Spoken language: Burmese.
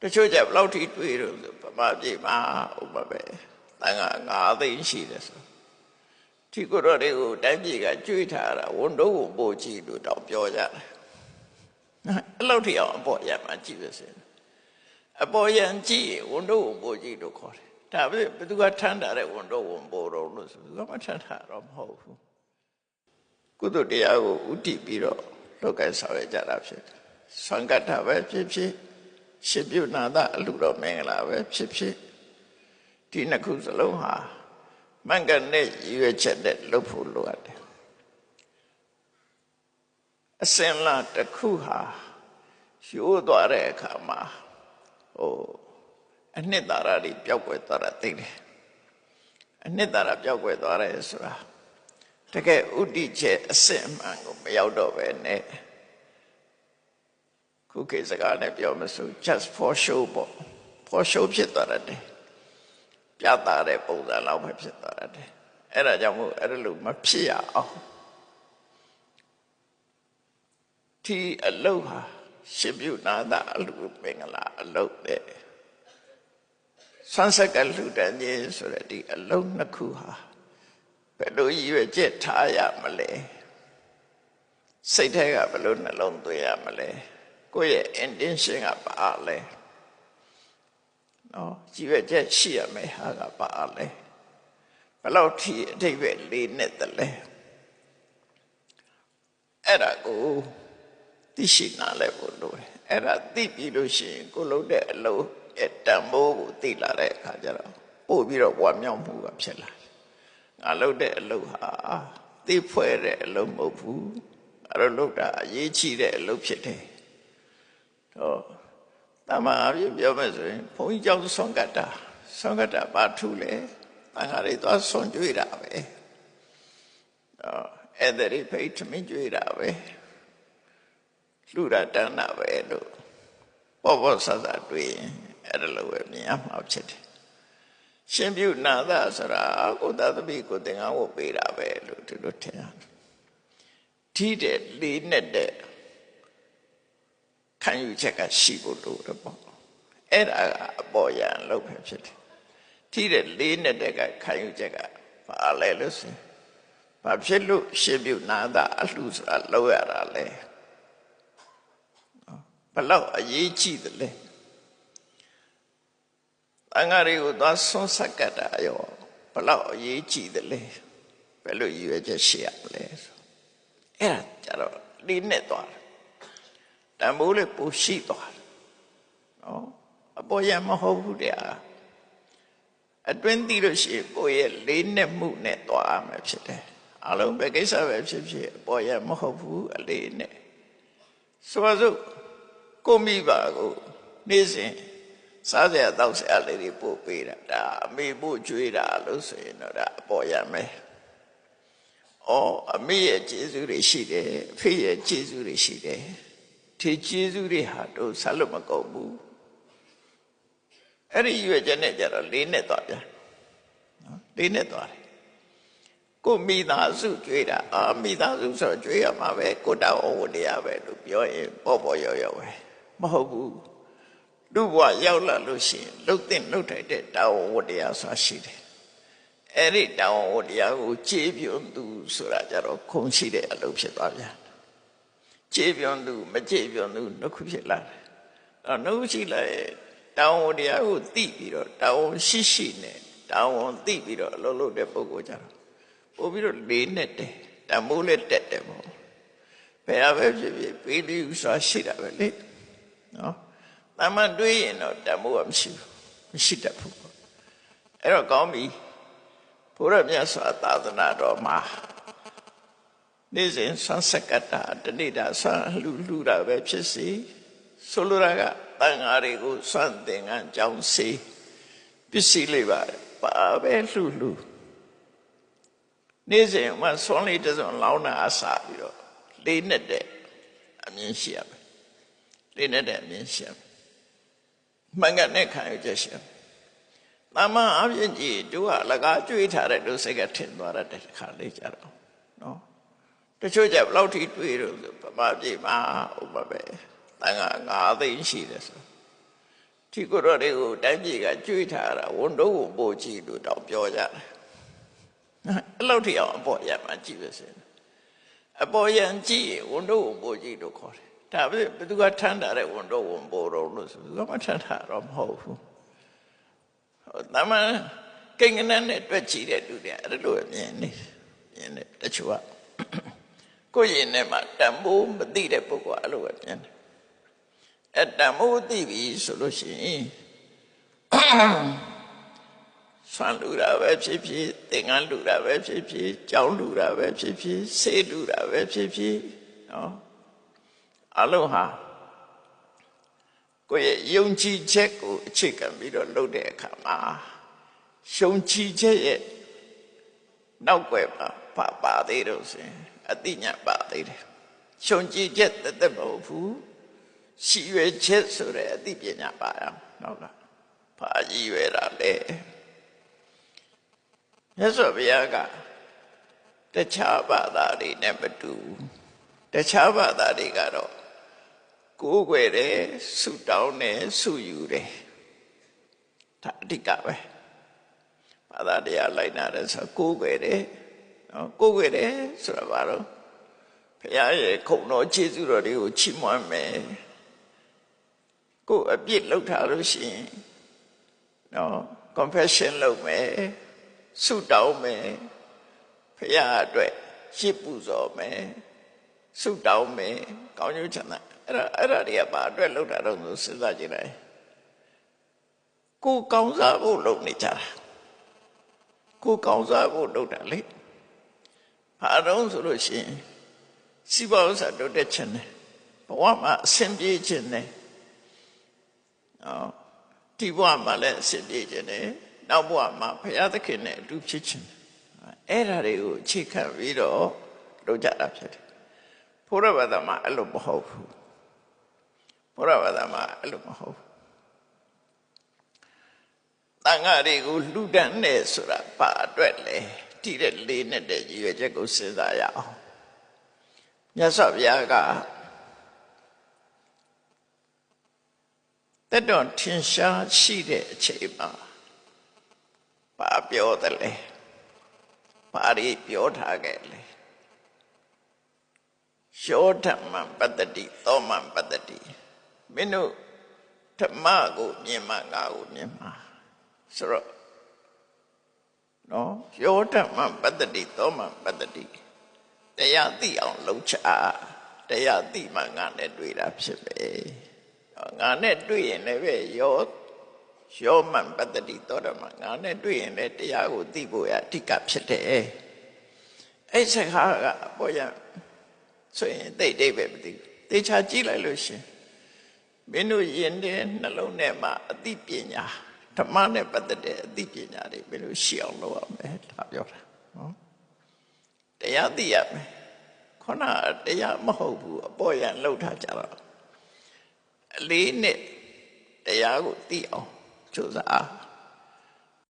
တချို့ကျဘယ်လောက်ထိတွေးလို့ဆိုဗမာပြည်မှာဥပပဲတန်ခါ9သိန်းရှိတယ်ဆိုဒီကိုယ်တော်တွေကိုတိုင်းပြည်ကကြွေးထားတာဝန်တော့ဝန်ပို့ကြည့်လို့တော့ပြောကြတယ်အဲ့လောက်ထိအောင်အပေါ်ရမှကြည့်ပါစေအပေါ်ရန်ကြည့်ရင်ဝန်တော့ဝန်ပို့ကြည့်လို့ခေါ်တယ်ဒါပဲဘယ်သူကထမ်းတာတဲ့ဝန်တော့ဝန်ပို့တော့လို့ဆိုသူကမထမ်းတာတော့မဟုတ်ဘူးကုသတရားကိုဥတည်ပြီးတော့လောက်ကဆောင်ရကြတာဖြစ်တယ်။သံဃတပဲဖြစ်ဖြစ် ရှင်ပြုနာသအလူတော်မင်္ဂလာပဲဖြစ်ဖြစ်ဒီနှစ်ခုစလုံးဟာမင်္ဂနဲ့ရည်ရွယ်ချက်နဲ့လုပ်ဖို့လိုအပ်တယ်။အစင်လာတစ်ခုဟာရှိုးသွားတဲ့အခါမှာဟိုအနှစ်သာရတွေပျောက်ကွယ်သွားတာသိတယ်။အနှစ်သာရပျောက်ကွယ်သွားတယ်ဆိုတာတကယ်ဥတီချက်အစစ်အမှန်ကိုမရောက်တော့ပဲနဲ့ ခုခေတ်စကားနဲ့ပြောမစို့ just for show ပေါ့ for show ဖြစ်သွားတယ်ပြတာတဲ့ပုံစံလောက်ပဲဖြစ်သွားတယ်အဲ့ဒါကြောင့်မို့အဲ့လိုမဖြစ်ရအောင်ဒီအလုတ်ဟာရှင်ပြုနာတာအလုမင်္ဂလာအလုတ်တဲ့ဆန်းဆက်ကလူတန်းကြီးဆိုတဲ့ဒီအလုတ်နှစ်ခုဟာဘယ်လိုရည်ရွယ်ချက်ထားရမလဲစိတ်ထဲကဘယ်လိုနှလုံးသွင်းရမလဲ ကိုယ့်ရဲ့ intention ကပါလဲနော်ရည်ရွယ်ချက်ရှိရမယ်ဟာကပါလဲဘယ်လောက်ထိအထိပ္ပယ်လေးနဲ့တလဲအဲ့ဒါကိုသိရှိနာလဲဖို့လိုတယ်အဲ့ဒါသိပြီလို့ရှိရင်ကိုလုံးတဲ့အလုံးရဲ့တန်ဖိုးကိုသိလာတဲ့အခါကျတော့ပို့ပြီးတော့ဝါမြောက်မှုကဖြစ်လာတယ်ငါလုပ်တဲ့အလုပ်ဟာသိဖွဲ့တဲ့အလုပ်မဟုတ်ဘူးအဲ့တော့လုပ်တာအရေးကြီးတဲ့အလုပ်ဖြစ်တယ် တော့တမန်အပြည့်ပြောမယ်ဆိုရင်ဘုန်းကြီးကြောင့်ဆွမ်းကတ်တာဆွမ်းကတ်တာဘာထူးလဲတန်ခါးတွေသွားဆွမ်းကြွေးတာပဲတော့အဲ့ဒါတွေဖိတ်ထမင်းကြွေးတာပဲလူရတန်းတာပဲလို့ပေါ့ပေါ့ဆဆတွေ့ရင်အဲ့ဒါလိုပဲမြင်ရမှာဖြစ်တယ်ရှင်ပြုနာသဆိုတာကိုသာသမီကိုသင်္ကန်းဝတ်ပေးတာပဲလို့ဒီလိုထင်ရတယ်ထိတဲ့လေးနဲ့တဲ့ ခံယူချက်ကရှိဖို့လိုတယ်ပေါ့အဲ့ဒါကအပေါ်ရန်လို့ပဲဖြစ်တယ်ထိတဲ့လေးနဲ့တဲ့ကခံယူချက်ကဘာလဲလို့ဆိုဘာဖြစ်လို့ရှင်ပြုနာသအလှဆိုတာလောက်ရတာလဲဘလောက်အရေးကြီးတယ်လဲအင်္ဂါတွေကိုသွားဆွန်းဆက်ကတ်တာရောဘလောက်အရေးကြီးတယ်လဲဘယ်လိုရည်ရွယ်ချက်ရှိရမလဲဆိုအဲ့ဒါကြတော့လေးနဲ့သွားတယ် တန်ဖိုးလေးပိုရှိသွားတယ်နော်အပေါ်ရမဟုတ်ဘူးတရားအတွင်းသိလို့ရှိရင်ကိုယ့်ရဲ့လေးနဲ့မှုနဲ့သွားရမှာဖြစ်တယ်အလုံးပဲကိစ္စပဲဖြစ်ဖြစ်အပေါ်ရမဟုတ်ဘူးအလေးနဲ့ဆိုပါစို့ကိုမိပါကိုနေ့စဉ်စားစရာတောက်စရာလေးတွေပို့ပေးတာဒါအမေပို့ကြွေးတာလို့ဆိုရင်တော့ဒါအပေါ်ရမယ်။အော်အမေရဲ့ကျေးဇူးတွေရှိတယ်အဖေရဲ့ကျေးဇူးတွေရှိတယ်။ ဒီကျေးဇူးတွေဟာတို့ဆက်လို့မကုန်ဘူး။အဲ့ဒီရွယ်ချက်နဲ့ကြတော့လေးနဲ့သွားပြန်။နော်လေးနဲ့သွားတယ်။ကိုမိသားစုကြွေးတာအာမိသားစုဆိုတော့ကြွေးရမှာပဲကိုတောင်းဝတ်တရားပဲလို့ပြောရင်ပေါ့ပေါ့ရော်ရော်ပဲမဟုတ်ဘူး။လူဘဝရောက်လာလို့ရှိရင်လှုပ်တဲ့လှုပ်ထိုက်တဲ့တာဝန်ဝတ္တရားဆိုတာရှိတယ်။အဲ့ဒီတာဝန်ဝတ္တရားကိုခြေပြုံသူဆိုတာကြတော့ခုံရှိတဲ့အလုပ်ဖြစ်သွားပြန်။ ခြေပြုံသူမခြေပြုံသူနှစ်ခုဖြစ်လာတယ်။အဲ့နှစ်ခုရှိလာရဲ့တာဝန်ဝတ္တရားကိုသိပြီးတော့တာဝန်ရှိရှိနဲ့တာဝန်သိပြီးတော့အလုပ်လုပ်တဲ့ပုဂ္ဂိုလ်ကြတော့ပို့ပြီးတော့လေးနဲ့တယ်တမိုးလည်းတက်တယ်ပေါ့။ဘယ်ဟာပဲဖြစ်ဖြစ်ပေးလို့ဆိုတာရှိတာပဲလေ။နော်။တမန်တွေးရင်တော့တမိုးကမရှိဘူးမရှိတတ်ဘူးအဲ့တော့ကောင်းပြီဘုရားမြတ်စွာသာသနာတော်မှာ နေ့စဉ်ဆန်းဆက်ကတာတနေ့တာဆန်းလူလူတာပဲဖြစ်စီဆိုလိုတာကတန်ဃာတွေကိုစွန့်သင်္ကန်းကြောင်းစီပစ္စည်းလေးပါတယ်ပါပဲလှလှနေ့စဉ်မှာဆွန်လေးတစ်စုံလောင်းတာအစားပြီးတော့လေးနဲ့တဲ့အမြင်ရှိရမယ်လေးနဲ့တဲ့အမြင်ရှိရမယ်မှန်ကန်တဲ့ခံယူချက်ရှိ။တမန်အပြင်ကြီးတို့ကအလကားကြွေးထားတဲ့တို့စိတ်ကထင်သွားတဲ့ခါလေးကြတော့နော်။ တချို့ကျဘယ်လောက်ထိတွေးလို့ဗမာပြည်မှာဥပပဲတန်ခါ9သိန်းရှိတယ်ဆို။တဒီကိုယ်တော်တွေကိုတိုင်းပြည်ကကြွေးထားတာဝန်တော့ဝန်ပို့ကြည့်လို့တော့ပြောကြတယ်နော်အဲ့လောက်ထိအောင်အပေါ်ရမှကြည့်ပါစေအပေါ်ရန်ကြည့်ရင်ဝန်တော့ဝန်ပို့ကြည့်လို့ခေါ်တယ်ဒါပဲဘယ်သူကထမ်းတာတဲ့ဝန်တော့ဝန်ပို့တော့လို့ဆိုသူကမထမ်းတာတော့မဟုတ်ဘူးဟိုတမန်ကိန်းကနန်းနဲ့တွေ့ကြည့်တဲ့လူတွေအဲ့လိုမြင်နေမြင်နေတချို့က ကိုယ့်ရင်ထဲမှာတန်ဖိုးမသိတဲ့ပုဂ္ဂိုလ်အဲ့လိုပဲမြင်တယ်အတန်မိုးသိပြီဆိုလို့ရှိရင်ဆွမ်းလူတာပဲဖြစ်ဖြစ်သင်္ကန်းလူတာပဲဖြစ်ဖြစ်ကြောင်းလူတာပဲဖြစ်ဖြစ်ဆေးလူတာပဲဖြစ်ဖြစ်နော်အလုံးဟာကိုယ့်ရဲ့ယုံကြည်ချက်ကိုအခြေခံပြီးတော့လုပ်တဲ့အခါမှာယုံကြည်ချက်ရဲ့နောက်ွယ်မှာ ပါပါသေးတော့ဆိုရင်အတိညာပါသေးတယ်ယုံကြည်ချက်တသက်မဟုတ်ဘူးရှိရွယ်ချက်ဆိုတဲ့အသိပညာပါအောင်နောက်ကဘာကြီးရွယ်တာလဲမြတ်စွာဘုရားကတခြားဘာသာတွေနဲ့မတူတခြားဘာသာတွေကတော့ကိုးကွယ်တယ်ဆုတောင်းတယ်ဆုယူတယ်ဒါအဓိကပဲဘာသာတရားလိုက်နာတယ်ဆိုကိုးကွယ်တယ် နော်ကိုးကွယ်တယ်ဆိုတာဘာလို့ဘုရားရဲ့ခုံတော်ခြေစွတော်တွေကိုချီးမွမ်းမယ်ကိုယ်အပြစ်လုပ်ထားလို့ရှိရင်နော် confession လုပ်မယ်ဆုတောင်းမယ်ဖခင်အတွက်ရှစ်ပူဇော်မယ်ဆုတောင်းမယ်ကောင်းကျိုးချမ်းသာအဲ့ဒါအဲ့ဒါတွေကဘာအတွက်လုပ်တာတော့ဆိုစဉ်းစားကြည့်လိုက်ကိုယ်ကောင်းစားဖို့လုပ်နေကြတာကိုယ်ကောင်းစားဖို့လုပ်တာလေ ဘာတော့ဆိုလို့ရှိရင်စီးပွားဥစ္စာတိုးတက်ခြင်းနဲ့ဘဝမှာအဆင်ပြေခြင်းနဲ့နော်ဒီဘဝမှာလည်းအစစ်ပြေခြင်းနဲ့နောက်ဘဝမှာဘုရားသခင်နဲ့အတူဖြစ်ခြင်းအဲ့ဓာတွေကိုအခြေခံပြီးတော့လုပ်ကြတာဖြစ်တယ်ဘုရားဘာသာမှာအဲ့လိုမဟုတ်ဘူးဘုရားဘာသာမှာအဲ့လိုမဟုတ်ဘူးတန်ဃာတွေကိုလှူဒန်းနေဆိုတာဘာအတွက်လဲ တိတဲ့လေးနဲ့တဲ့ရည်ရွယ်ချက်ကိုစဉ်းစားရအောင်မြတ်စွာဘုရားကတက်တော်ထင်ရှားရှိတဲ့အချိန်မှာဘာပြောတယ်လဲဘာတွေပြောထားခဲ့လဲယောဓမ္မပတ္တိသောမပတ္တိမင်းတို့ဓမ္မကိုမြင်မှငါကိုမြင်မှဆိုတော့ နော်ယောဓမ္မပတ္တိသောမပတ္တိတရားသိအောင်လုပ်ချတရားသိမှငါနဲ့တွေ့တာဖြစ်ပဲငါနဲ့တွေ့ရင်လည်းပဲယောယောမန်ပတ္တိသောဓမ္မငါနဲ့တွေ့ရင်လည်းတရားကိုသိဖို့ရအဓိကဖြစ်တယ်အဲ့စကားကပေါ်ရဆိုရင်တိတ်တိတ်ပဲမသိဘူးတေချာကြည့်လိုက်လို့ရှင်မင်းတို့ယင်တဲ့နှလုံးထဲမှာအသိပညာ ဓမ္မနဲ့ပတ်သက်တဲ့အသိပညာတွေဘယ်လိုရှိအောင်လုပ်ရမလဲဒါပြောတာနော်တရားသိရမယ်ခုနတရားမဟုတ်ဘူးအပေါ်ရန်လှုပ်ထားကြတော့အလေးနဲ့တရားကိုသိအောင်ကြိုးစား